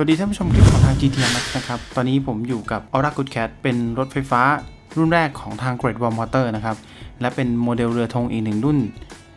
สวัสดีท่านผู้ชมคลิปของทาง GTMAX นะครับ ตอนนี้ผมอยู่กับ Aura Good Cat เป็นรถไฟฟ้ารุ่นแรกของทาง Great Wall Motor นะครับ และเป็นโมเดลเรือธงอีกหนึ่งรุ่น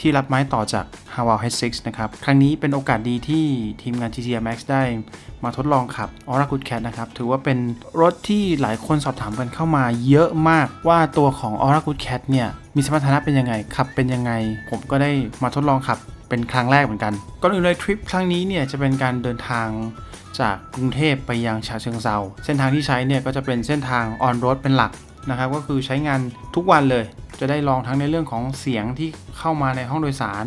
ที่รับไม้ต่อจาก h a w a l H6 นะครับ ครั้งนี้เป็นโอกาสดีที่ทีมงาน GTM Max ได้มาทดลองขับ Aura Good Cat นะครับ ถือว่าเป็นรถที่หลายคนสอบถามกันเข้ามาเยอะมากว่าตัวของ Aura Good Cat เนี่ยมีสมรรถนะเป็นยังไง ขับเป็นยังไง ผมก็ได้มาทดลองขับ เป็นครั้งแรกเหมือนกันก่อนอื่นเลยทริปครั้งนี้เนี่ยจะเป็นการเดินทางจากกรุงเทพไปยังฉะเชิงเซาเส้นทางที่ใช้เนี่ยก็จะเป็นเส้นทางออนโรดเป็นหลักนะครับก็คือใช้งานทุกวันเลย จะได้ลองทั้งในเรื่องของเสียงที่เข้ามาในห้องโดยสาร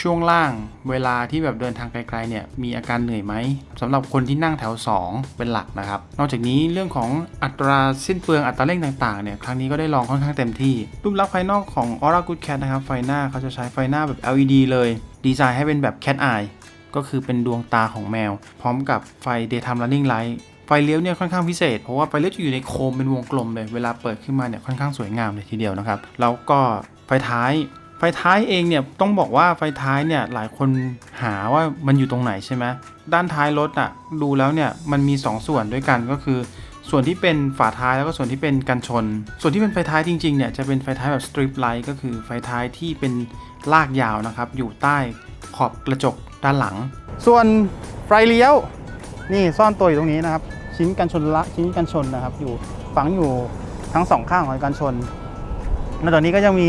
ช่วงล่างเวลาที่แบบเดินทางไกลๆเนี่ยมีอาการเหนื่อยไหมสำหรับคนที่นั่งแถว 2 เป็นหลักนะครับ นอกจากนี้เรื่องของอัตราสิ้นเปลืองอัตราเร่งต่างๆเนี่ยครั้งนี้ก็ได้ลองค่อนข้างเต็มที่รูปลักษณ์ภายนอกของ Aura Good Cat นะครับไฟหน้าเขาจะใช้ไฟหน้าแบบ LED เลย ดีไซน์ให้เป็นแบบ Cat Eye ก็คือเป็นดวงตาของแมว พร้อมกับไฟ daytime running light ไฟเลี้ยวเนี่ยค่อนข้างพิเศษ เพราะว่าไฟเลี้ยวจะอยู่ในโคมเป็นวงกลมเลย เวลาเปิดขึ้นมาเนี่ยค่อนข้างสวยงามเลยทีเดียวนะครับ แล้วก็ไฟท้าย ไฟท้ายเองเนี่ยต้องบอกว่าไฟท้ายเนี่ยหลายคนหาว่ามันอยู่ตรงไหนใช่ไหมด้านท้ายรถอะดูแล้วเนี่ยมันมี 2 ส่วนด้วยกันก็คือ ส่วนที่เป็นฝาท้ายแล้วก็ส่วนที่เป็นกันชน ส่วนที่เป็นไฟท้ายจริงๆเนี่ยจะเป็นไฟท้ายแบบสตริปไลท์ก็คือไฟท้ายที่เป็น ลากยาวนะครับ อยู่ใต้ขอบกระจกด้านหลัง ส่วนไฟเลี้ยว นี่ซ่อนตัวอยู่ตรงนี้นะครับ ชิ้นกันชนละชิ้นกันชนนะครับ อยู่ฝังอยู่ทั้งสองข้างของกันชนแล้วตอนนี้ก็ยังมี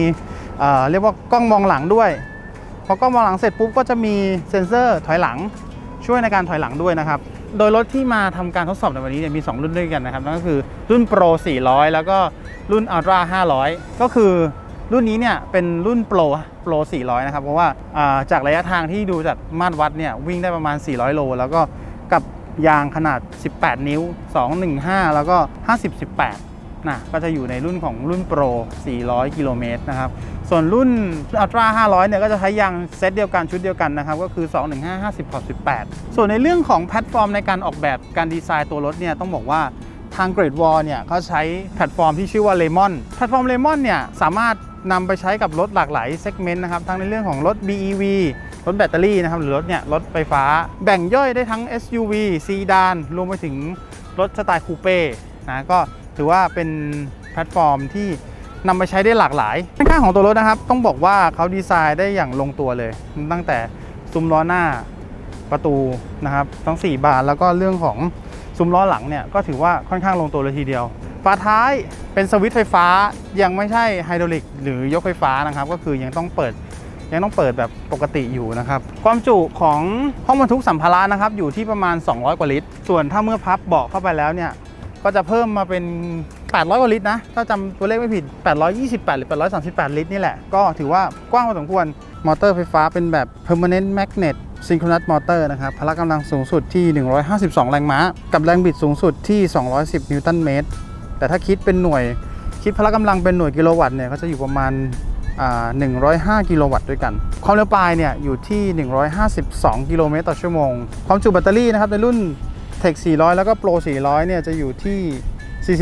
เเรียกว่ากล้องมองหลังด้วยพอกล้องมองหลังเสร็จปุ๊บก็จะมีเซ็นเซอร์ถอยหลังช่วยในการถอยหลังด้วยนะครับ โดยรถที่มาทำการทดสอบในวันนี้เนี่ยมี 2 รุ่นด้วยกันนะครับ นั่นก็คือรุ่น Pro 400 แล้วก็รุ่น Ultra 500 ก็คือ รุ่นนี้เนี่ยเป็นรุ่น Pro Pro 400 นะครับ เพราะว่าาจากระยะทางที่ดูจากมาตรวัดเนี่ยวิ่งได้ประมาณ 400 โล แล้วก็กับยางขนาด 18 นิ้ว 215 แล้วก็ 50 18 นะ ก็จะอยู่ในรุ่นของรุ่น Pro 400 กิโลเมตรนะครับ ส่วนรุ่น Ultra 500 เนี่ยก็จะใช้ยางเซตเดียวกันชุดเดียวกันนะครับ ก็คือ 215 50 18 ส่วนในเรื่องของแพลตฟอร์มในการออกแบบการดีไซน์ตัวรถเนี่ยต้องบอกว่า ทาง Great Wall เนี่ยเขาใช้แพลตฟอร์มที่ชื่อว่า Lemon แพลตฟอร์ม Lemon เนี่ยสามารถนำไปใช้กับรถหลากหลายเซกเมนต์นะครับทั้งในเรื่องของรถ BEV รถแบตเตอรี่นะครับหรือรถเนี่ยรถไฟฟ้า แบ่งย่อยได้ทั้ง SUV ซีดานรวมไปถึงรถสไตล์คูเป้นะก็ถือว่าเป็นแพลตฟอร์มที่นำไปใช้ได้หลากหลายด้านข้างของตัวรถนะครับ ต้องบอกว่าเขาดีไซน์ได้อย่างลงตัวเลย ตั้งแต่ซุ้มล้อหน้าประตูนะครับทั้ง 4 บานแล้วก็เรื่องของ ซุ้มล้อหลังเนี่ยก็ถือว่าค่อนข้างลงตัวเลยทีเดียว ฝาท้ายเป็นสวิตช์ไฟฟ้ายังไม่ใช่ไฮดรอลิกหรือยกไฟฟ้านะครับ ก็คือยังต้องเปิดยังต้องเปิดแบบปกติอยู่นะครับ ความจุของห้องบรรทุกสัมภาระนะครับ อยู่ที่ประมาณ 200 กว่าลิตร ส่วนถ้าเมื่อพับเบาะเข้าไปแล้วเนี่ย ก็จะเพิ่มมาเป็น 800 กว่าลิตรนะ ถ้าจำตัวเลขไม่ผิด 828 หรือ 838 ลิตรนี่แหละ ก็ถือว่ากว้างพอสมควร มอเตอร์ไฟฟ้าเป็นแบบ permanent magnet synchronous motor นะครับ พละกำลังสูงสุดที่ 152 แรงม้า กับแรงบิดสูงสุดที่ 210 นิวตันเมตร แต่ถ้าคิดเป็นหน่วย คิดพละกำลังเป็นหน่วยกิโลวัตต์เนี่ยก็จะอยู่ประมาณ105 กิโลวัตต์ด้วยกัน ความเร็วปลายเนี่ยอยู่ที่ 152 กิโลเมตรต่อชั่วโมง ความจุแบตเตอรี่นะครับในรุ่น t e c 400 แล้วก็ Pro 400 เนี่ยจะอยู่ที่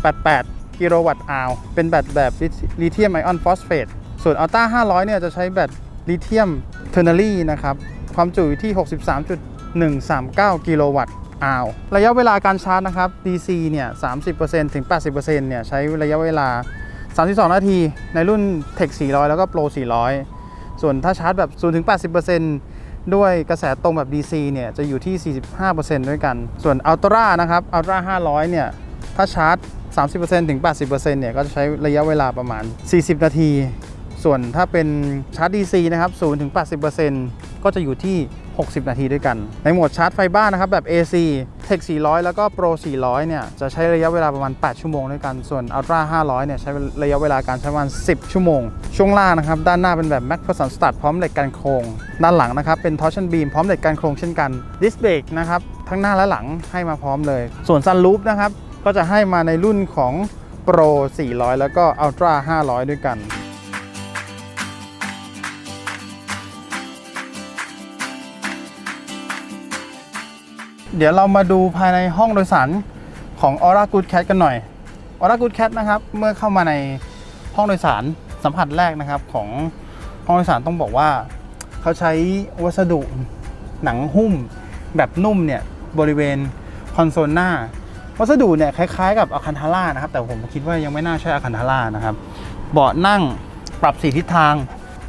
47.788 กิโลวัตต์อาวเป็นแบตแบบลิเธียมไอออนฟอสเฟต ส่วน Ultra 500 เนี่ยจะใช้แบต ลิเธียมเทอร์นารีนะครับ ความจุอยู่ที่ 63.139 กิโลวัตต์อาวระยะเวลาการชาร์จนะครับ DC เนี่ย 30%ถึง 80%เนี่ย ใช้ระยะเวลา 32 นาที ในรุ่น Tech 400 แล้วก็ Pro 400 ส่วนถ้าชาร์จแบบ 0 ถึง 80%ด้วยกระแสตรงแบบ DC เนี่ย จะอยู่ที่ 45%ด้วยกัน ส่วน Ultra นะครับ Ultra 500 เนี่ย ถ้าชาร์จ 30%ถึง 80%เนี่ย ก็จะใช้ระยะเวลาประมาณ 40 นาที ส่วนถ้าเป็นชาร์จ DC นะครับ0ถึง80%ก็จะอยู่ที่ 60 นาทีด้วยกัน ในโหมดชาร์จไฟบ้านนะครับแบบ AC Tech 400 แล้วก็ Pro 400 เนี่ย จะใช้ระยะเวลาประมาณ 8 ชั่วโมงด้วยกัน ส่วน Ultra 500 เนี่ย ใช้ระยะเวลาการใช้ประมาณ 10 ชั่วโมง ช่วงล่างนะครับ ด้านหน้าเป็นแบบ Mac p e r s o n Stud พร้อมเหล็กกันโครง ด้านหลังนะครับ เป็น Torsion Beam พร้อมเหล็กกันโครงเช่นกัน Disc Brake นะครับ ทั้งหน้าและหลังให้มาพร้อมเลย ส่วน Sunroof นะครับ ก็จะให้มาในรุ่นของ Pro 400 แล้วก็ Ultra 500 ด้วยกัน เดี๋ยวเรามาดูภายในห้องโดยสารของ Aura Good Cat กันหน่อย Aura Good Cat นะครับเมื่อเข้ามาในห้องโดยสารสัมผัสแรกนะครับของห้องโดยสารต้องบอกว่า เขาใช้วัสดุหนังหุ้มแบบนุ่มเนี่ยบริเวณคอนโซลหน้า วัสดุเนี่ยคล้ายๆ กับอาคันทาร่านะครับ แต่ผมคิดว่ายังไม่น่าใช่อาคันทาร่านะครับ เบาะนั่งปรับสีทิศทาง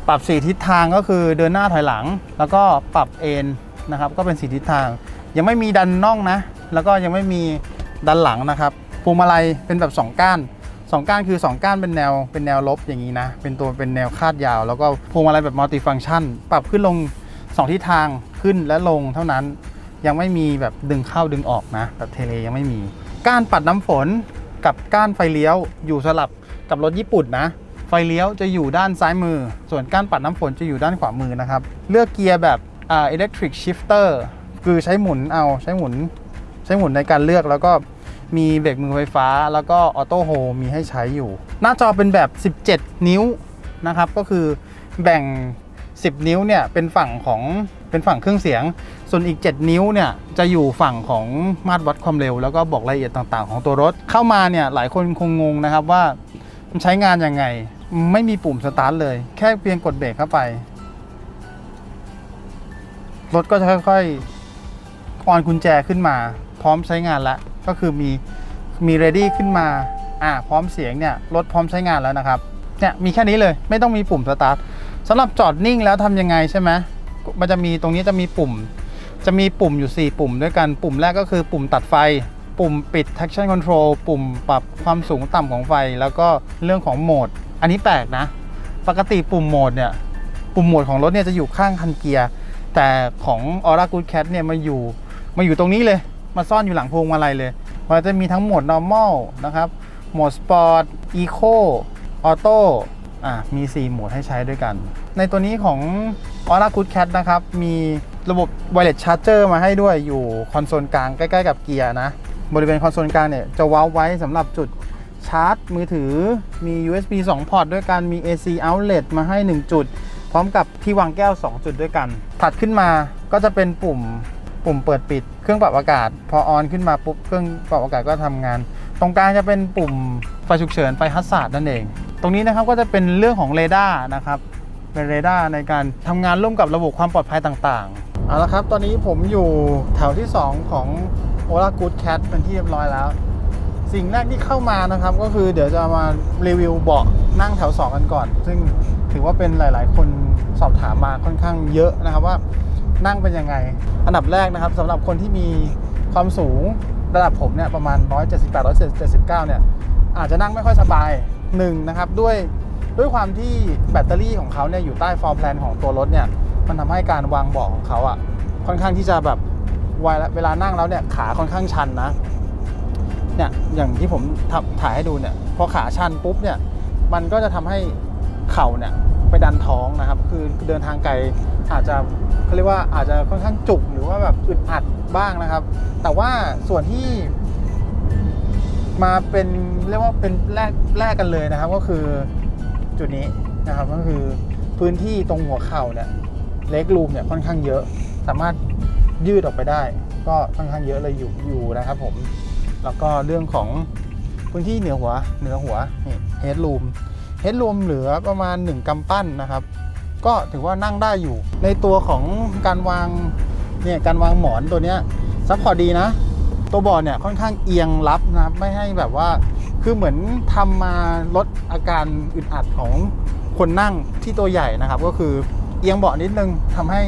ปรับสีทิศทางก็คือเดินหน้าถอยหลัง แล้วก็ปรับเอนนะครับก็เป็นสีทิศทาง ยังไม่มีดันน่องนะ แล้วก็ยังไม่มีดันหลังนะครับพวงมาลัยเป็นแบบ 2 ก้าน 2 ก้านคือ 2 ก้านเป็นแนวเป็นแนวลบอย่างนี้นะ เป็นตัวเป็นแนวคาดยาว แล้วก็พวงมาลัยแบบมัลติฟังก์ชัน ปรับขึ้นลง 2 ทิศทางขึ้นและลงเท่านั้นยังไม่มีแบบดึงเข้าดึงออกนะ แบบเทเลยังไม่มี ก้านปัดน้ำฝนกับก้านไฟเลี้ยว อยู่สลับกับรถญี่ปุ่นนะ ไฟเลี้ยวจะอยู่ด้านซ้ายมือ ส่วนก้านปัดน้ำฝนจะอยู่ด้านขวามือนะครับ เลือกเกียร์แบบอ่า electric shifter คือใช้หมุนเอาใช้หมุน ใช้หมุนในการเลือกแล้วก็มีเบรกมือไฟฟ้า แล้วก็ออโต้โฮมีให้ใช้อยู่ หน้าจอเป็นแบบ 17 นิ้วนะครับ ก็คือแบ่ง 10 นิ้วเนี่ยเป็นฝั่งของเป็นฝั่งเครื่องเสียง ส่วนอีก 7 นิ้วเนี่ยจะอยู่ฝั่งของมาตรวัดความเร็ว แล้วก็บอกรายละเอียดต่างๆ ของตัวรถ เข้ามาเนี่ยหลายคนคงงงนะครับว่ามันใช้งานยังไง ไม่มีปุ่มสตาร์ทเลย แค่เพียงกดเบรกเข้าไป รถก็จะค่อยๆ ออนกุญแจขึ้นมา พร้อมใช้งานแล้วก็คือมีมี ready ขึ้นมาอ่าพร้อมเสียงเนี่ยรถพร้อมใช้งานแล้วนะครับเนี่ยมีแค่นี้เลยไม่ต้องมีปุ่มสตาร์ทสำหรับจอดนิ่งแล้วทำยังไงใช่ไหมมันจะมีตรงนี้จะมีปุ่ม จะมีปุ่มอยู่ 4 ปุ่มด้วยกันปุ่มแรกก็คือปุ่มตัดไฟ ปุ่มปิด traction control ปุ่มปรับความสูงต่ำของไฟ แล้วก็เรื่องของโหมด อันนี้แปลกนะ ปกติปุ่มโหมดเนี่ยปุ่มโหมดของรถเนี่ยจะอยู่ข้างคันเกียร์แต่ของ Aura Good Cat เนี่ยมาอยู่ มาอยู่ตรงนี้เลย มาซ่อนอยู่หลังพวงมาลัยเลยมันจะมีทั้งโหมด normal นะครับ โหมด sport eco auto อะมี 4 โหมดให้ใช้ด้วยกัน ในตัวนี้ของ Aura Good Cat นะครับ มีระบบ wireless charger มาให้ด้วยอยู่คอนโซลกลางใกล้ๆกับเกียร์นะ บริเวณคอนโซลกลางเนี่ยจะว้าไว้สำหรับจุดชาร์จมือถือมี USB 2 พอร์ตด้วยกัน มี AC outlet มาให้ 1 จุด พร้อมกับที่วางแก้ว 2 จุดด้วยกัน ถัดขึ้นมาก็จะเป็นปุ่ม ปุ่มเปิดปิดเครื่องปรับอากาศ พอออนขึ้นมาปุ๊บเครื่องปรับอากาศก็ทำงาน ตรงกลางจะเป็นปุ่มไฟฉุกเฉินไฟฮัสซาร์ดนั่นเอง ตรงนี้นะครับก็จะเป็นเรื่องของเรดาร์นะครับเป็นเรดาร์ในการทำงานร่วมกับระบบความปลอดภัยต่างๆเอาละครับ ตอนนี้ผมอยู่แถวที่ 2 ของ o l a Good Cat เป็นที่เรียบร้อยแล้ว สิ่งแรกที่เข้ามานะครับ ก็คือเดี๋ยวจะมารีวิวเบาะนั่งแถว 2 กันก่อน ซึ่งถือว่าเป็นหลาย ๆ คนสอบถามมาค่อนข้างเยอะนะครับว่า นั่งเป็นยังไง อันดับแรกนะครับสำหรับคนที่มีความสูงระดับผมเนี่ยประมาณ 178 179 เนี่ย อาจจะนั่งไม่ค่อยสบายหนึ่งนะครับด้วยด้วยความที่แบตเตอรี่ของเขาเนี่ยอยู่ใต้ฟอร์แพลนของตัวรถเนี่ย มันทำให้การวางเบาะของเขาอะค่อนข้างที่จะแบบเวลาเวลานั่งแล้วเนี่ยขาค่อนข้างชันนะเนี่ยอย่างที่ผมถ่ายให้ดูเนี่ยพอขาชันปุ๊บเนี่ยมันก็จะทำให้เข่าเนี่ย ไปดันท้องนะครับ คือเดินทางไกลอาจจะเขาเรียกว่าอาจจะค่อนข้างจุกหรือว่าแบบอึดอัดบ้างนะครับ แต่ว่าส่วนที่ มาเป็นเรียกว่าเป็นแรกแรกกันเลยนะครับ ก็คือจุดนี้นะครับก็คือพื้นที่ตรงหัวเข่าเนี่ยเล็กรูมเนี่ยค่อนข้างเยอะ สามารถยืดออกไปได้ ก็ค่อนข้างเยอะเลยอยู่อยู่นะครับ ผมแล้วก็เรื่องของพื้นที่เหนือหัวเหนือหัวนี่เฮดรูม เฮดรูมเหลือประมาณ 1กำปั้นนะครับ ก็ถือว่านั่งได้อยู่ ในตัวของการวางเนี่ยการวางหมอนตัวเนี้ยซัพพอร์ตดีนะ ตัวบอร์ดเนี่ยค่อนข้างเอียงรับนะครับไม่ให้แบบว่าคือเหมือนทำมาลดอาการอึดอัดของคนนั่งที่ตัวใหญ่นะครับ ก็คือเอียงเบาะนิดนึงทำให้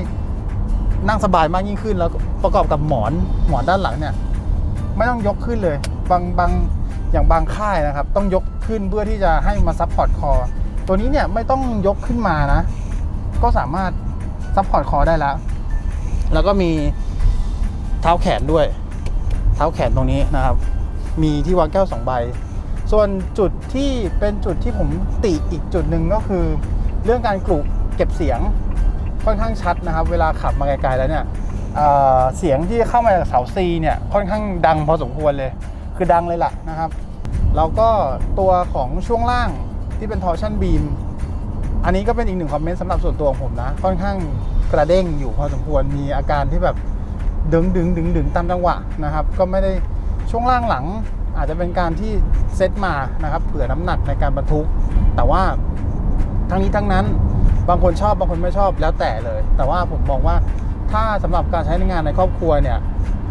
นั่งสบายมากยิ่งขึ้น แล้วประกอบกับหมอนหมอนด้านหลังเนี่ย ไม่ต้องยกขึ้นเลย บางบางอย่างบางค่ายนะครับ ต้องยกขึ้นเพื่อที่จะให้มาซับพอร์ตคอตัวนี้เนี่ยไม่ต้องยกขึ้นมานะ ก็สามารถซับพอร์ตคอได้แล้ว แล้วก็มีเท้าแขนด้วย เท้าแขนตรงนี้นะครับ มีที่วางแก้วสองใบ ส่วนจุดที่เป็นจุดที่ผมติอีกจุดหนึ่งก็คือ เรื่องการกลุเก็บเสียงค่อนข้างชัดนะครับ เวลาขับมาไกลๆแล้วเนี่ยเเสียงที่เข้ามาจากเสาซีเนี่ยค่อนข้างดังพอสมควรเลย คือดังเลยล่ะนะครับ แล้วก็ตัวของช่วงล่างที่เป็น torsion beam อันนี้ก็เป็นอีกหนึ่งคอมเมนต์สำหรับส่วนตัวของผมนะ ค่อนข้างกระเด้งอยู่พอสมควรมีอาการที่แบบดึงดึงดึงดึงตามจังหวะนะครับ ก็ไม่ได้ช่วงล่างหลังอาจจะเป็นการที่เซตมานะครับเผื่อน้ำหนักในการบรรทุก แต่ว่าทั้งนี้ทั้งนั้นบางคนชอบบางคนไม่ชอบแล้วแต่เลย แต่ว่าผมมองว่า ถ้าสำหรับการใช้ในงานในครอบครัวเนี่ย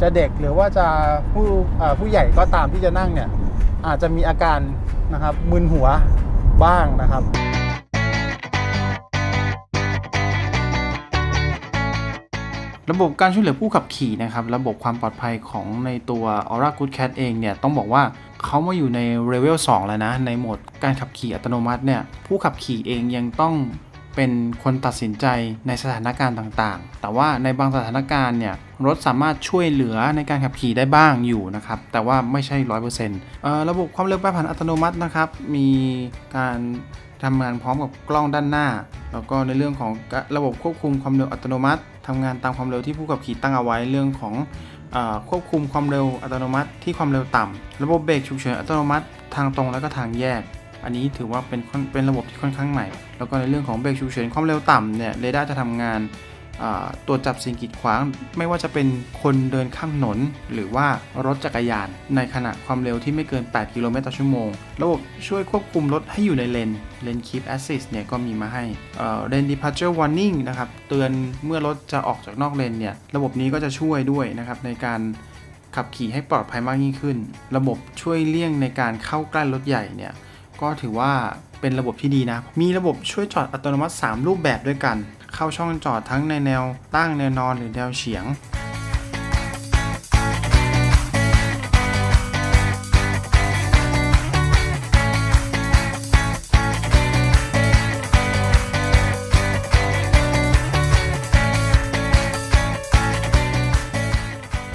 จะเด็กหรือว่าจะผู้ผู้ใหญ่ก็ตามที่จะนั่งเนี่ยอาจจะมีอาการนะครับมึนหัวบ้างนะครับระบบการช่วยเหลือผู้ขับขี่นะครับ ระบบความปลอดภัยของในตัว Aura Good Cat เองเนี่ย ต้องบอกว่าเขามาอยู่ในเลเวล2แล้วนะ ในโหมดการขับขี่อัตโนมัติเนี่ย ผู้ขับขี่เองยังต้อง เป็นคนตัดสินใจในสถานการณ์ต่างๆ แต่ว่าในบางสถานการณ์เนี่ยรถสามารถช่วยเหลือในการขับขี่ได้บ้างอยู่นะครับ แต่ว่าไม่ใช่ 100%เออระบบความเร็วแปรผันอัตโนมัตินะครับ มีการทำงานพร้อมกับกล้องด้านหน้า แล้วก็ในเรื่องของระบบควบคุมความเร็วอัตโนมัติทำงานตามความเร็วที่ผู้ขับขี่ตั้งเอาไว้เรื่องของออควบคุมความเร็วอัตโนมัติที่ความเร็วต่ำระบบเบรกฉุกเฉินอัตโนมัติทางตรงและก็ทางแยก อันนี้ถือว่าเป็นเป็นระบบที่ค่อนข้างใหม่ แล้วก็ในเรื่องของเบรกฉุกเฉินความเร็วต่ำเนี่ยเรดาร์จะทำงานตรวจจับสิ่งกีดขวาง ไม่ว่าจะเป็นคนเดินข้ามถนน หรือว่ารถจักรยาน ในขณะความเร็วที่ไม่เกิน 8 กิโลเมตรต่อชั่วโมง ระบบช่วยควบคุมรถให้อยู่ในเลน เลน Keep Assist เนี่ยก็มีมาให้เอ่อ Lane Departure Warning นะครับ เตือนเมื่อรถจะออกจากนอกเลนเนี่ย ระบบนี้ก็จะช่วยด้วยนะครับในการขับขี่ให้ปลอดภัยมากยิ่งขึ้น ระบบช่วยเลี่ยงในการเข้าใกล้รถใหญ่เนี่ย ก็ถือว่าเป็นระบบที่ดีนะ มีระบบช่วยจอดอัตโนมัติ 3 รูปแบบด้วยกัน เข้าช่องจอดทั้งในแนวตั้งแนวนอนหรือแนวเฉียง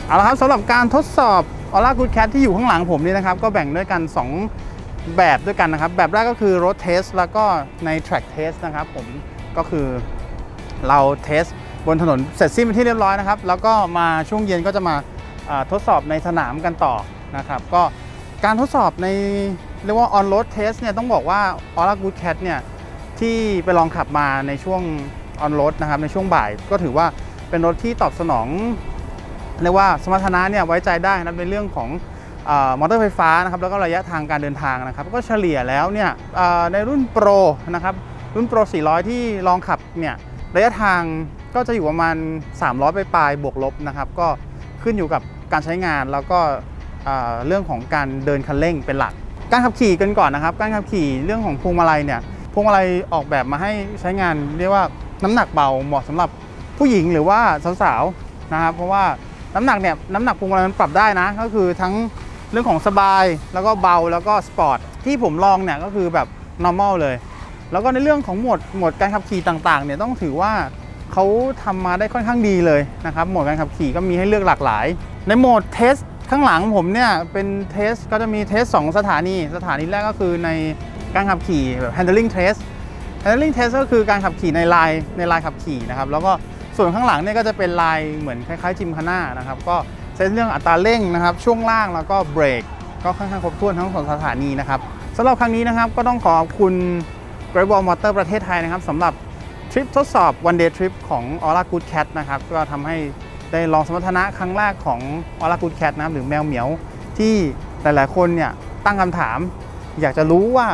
เอาละครับสำหรับการทดสอบ Aura Good Cat ที่อยู่ข้างหลังผมนี่นะครับ ก็แบ่งด้วยกัน 2 แบบด้วยกันนะครับ แบบแรกก็คือ Road Test แล้วก็ใน Track Test นะครับผมก็คือเราเทสบนถนนเสร็จสิ้นเป็นที่เรียบร้อยนะครับ แล้วก็มาช่วงเย็นก็จะมาทดสอบในสนามกันต่อนะครับ ก็การทดสอบในเรียกว่า on road test เนี่ยต้องบอกว่า Aura Good Cat เนี่ยที่ไปลองขับมาในช่วง on road นะครับในช่วงบ่าย ก็ถือว่าเป็นรถที่ตอบสนองเรียกว่าสมรรถนะเนี่ยไว้ใจได้นะครับในเรื่องของ มอเตอร์ไฟฟ้านะครับแล้วก็ระยะทางการเดินทางนะครับก็เฉลี่ยแล้วเนี่ยในรุ่นโปรนะครับรุ่นโปร 400 ที่ลองขับเนี่ยระยะทางก็จะอยู่ประมาณ 300 ไปปลายบวกลบนะครับก็ขึ้นอยู่กับการใช้งานแล้วก็เรื่องของการเดินคันเร่งเป็นหลัก การขับขี่กันก่อนนะครับ การขับขี่เรื่องของพวงมาลัยเนี่ยพวงมาลัยออกแบบมาให้ใช้งานเรียกว่าน้ำหนักเบาเหมาะสำหรับผู้หญิงหรือว่าสาวๆนะครับเพราะว่าน้ำหนักเนี่ยน้ำหนักพวงมาลัยมันปรับได้นะ ก็คือทั้ง เรื่องของสบายแล้วก็เบาแล้วก็สปอร์ตที่ผมลองเนี่ยก็คือแบบ normal เลย แล้วก็ในเรื่องของโหมดโหมดการขับขี่ต่างๆเนี่ยต้องถือว่าเขาทำมาได้ค่อนข้างดีเลยนะครับโหมดการขับขี่ก็มีให้เลือกหลากหลาย ในโหมดเทสข้างหลังผมเนี่ยเป็นเทสก็จะมีเทสสองสถานี สถานีแรกก็คือในการขับขี่แบบ handling test handling test ก็คือการขับขี่ในลายในลายขับขี่นะครับแล้วก็ส่วนข้างหลังเนี่ยก็จะเป็นลายเหมือนคล้ายๆจิมคาน่านะครับก็ เซตเรื่องอัตราเร่งนะครับ ช่วงล่างแล้วก็เบรกก็ค่อนข้างครบถ้วนทั้งสองสถานีนะครับสำหรับครั้งนี้นะครับก็ต้องขอบคุณ Great Wall Motor ประเทศไทยนะครับสำหรับทริปทดสอบ one day trip ของ Aura Good Cat นะครับก็ทำให้ได้ลองสมรรถนะครั้งแรกของ Aura Good Cat นะครับหรือแมวเหมียวที่หลายๆ คนเนี่ยตั้งคำถาม อยากจะรู้ว่า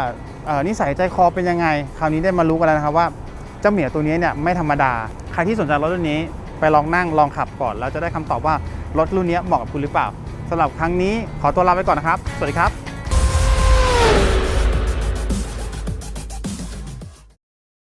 นิสัยใจคอเป็นยังไง คราวนี้ได้มารู้กันแล้วนะครับว่าเจ้าเหมียวตัวนี้เนี่ยไม่ธรรมดา ใครที่สนใจรถรุ่นนี้ไปลองนั่งลองขับก่อน แล้วจะได้คำตอบว่า รถรุ่นนี้เหมาะกับคุณหรือเปล่าสำหรับครั้งนี้ขอตัวลาไปก่อนนะครับ สวัสดีครับ